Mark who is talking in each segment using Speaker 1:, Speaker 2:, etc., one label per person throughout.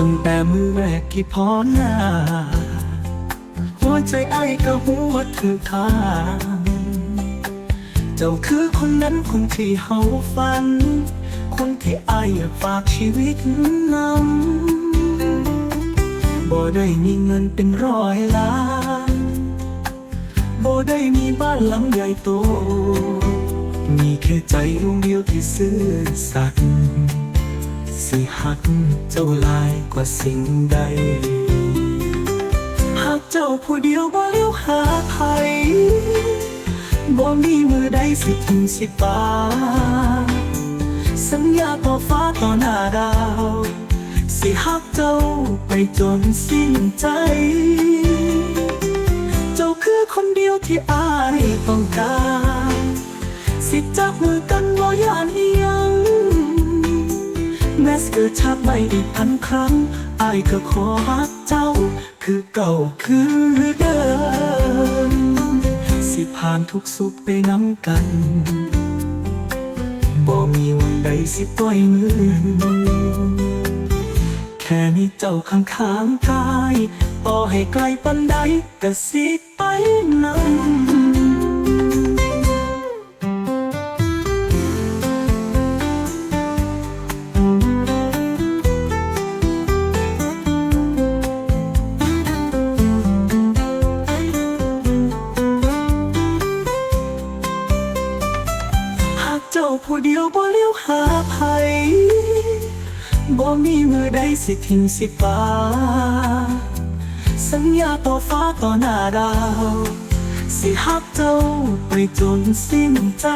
Speaker 1: ตั้งแต่มือแรกที่พอหน้า หัวใจไอ้ก็หัวถึงทางเจ้าคือคนนั้นคนที่เฮาฝัน คนที่ไอ้ฝากชีวิตนำบ่ได้มีเงินเป็นร้อยล้านบ่ได้มีบ้านหลังใหญ่โต มีแค่ใจดวงเดียวที่ซื่อสัตย์ สิหักเจ้าลายกว่าสิ่งใดหากเจ้าผู้เดียวบ่เลี้ยวหาใครบ่มีมือใดสิถึงสิปาสัญญาต่อฟ้าต่อหน้าดาว สิหักเจ้าไปจนสิ้นใจ เจ้าคือคนเดียวที่อายต้องการ สิจับมือกันบ่ยานอียัง ม้สเกิดชาติไม่อีกพันครั้งอายก็ขอฮักเจ้า คือเก่าคือเดิม สิผ่านทุกสุขไปน้ำกันบ่มีวันใดสิปล่อยมือ แค่มีเจ้าข้างข้างๆกายต่อให้ไกลปันใดก็สิ ผู้เดียวบ่เลี้ยวหาไผบ่มีมือใดสิทิ้งสิฟ้า สัญญาต่อฟ้าต่อหน้าดาว สิหักเจ้าไปจนสิ้นใจ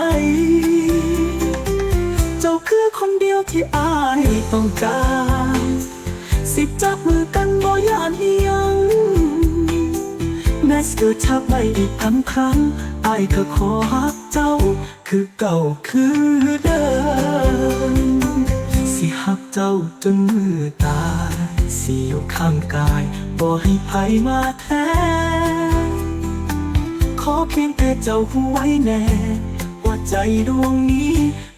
Speaker 1: เจ้าคือคนเดียวที่อายต้องการ สิจับมือกันบ่ยานอียังแม้สิเกิดชาติไม่อีกพันครั้ง อายก็ขอฮักเจ้า คือเก่าคือเดิมสิฮักเจ้าจนมือตายสิอยู่ข้างกายบ่ให้ไผมาแทนขอเพียงแต่เจ้าหูไว้แน่ว่าใจดวงนี้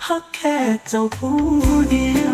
Speaker 1: ฮักแค่เจ้าผู้เดียว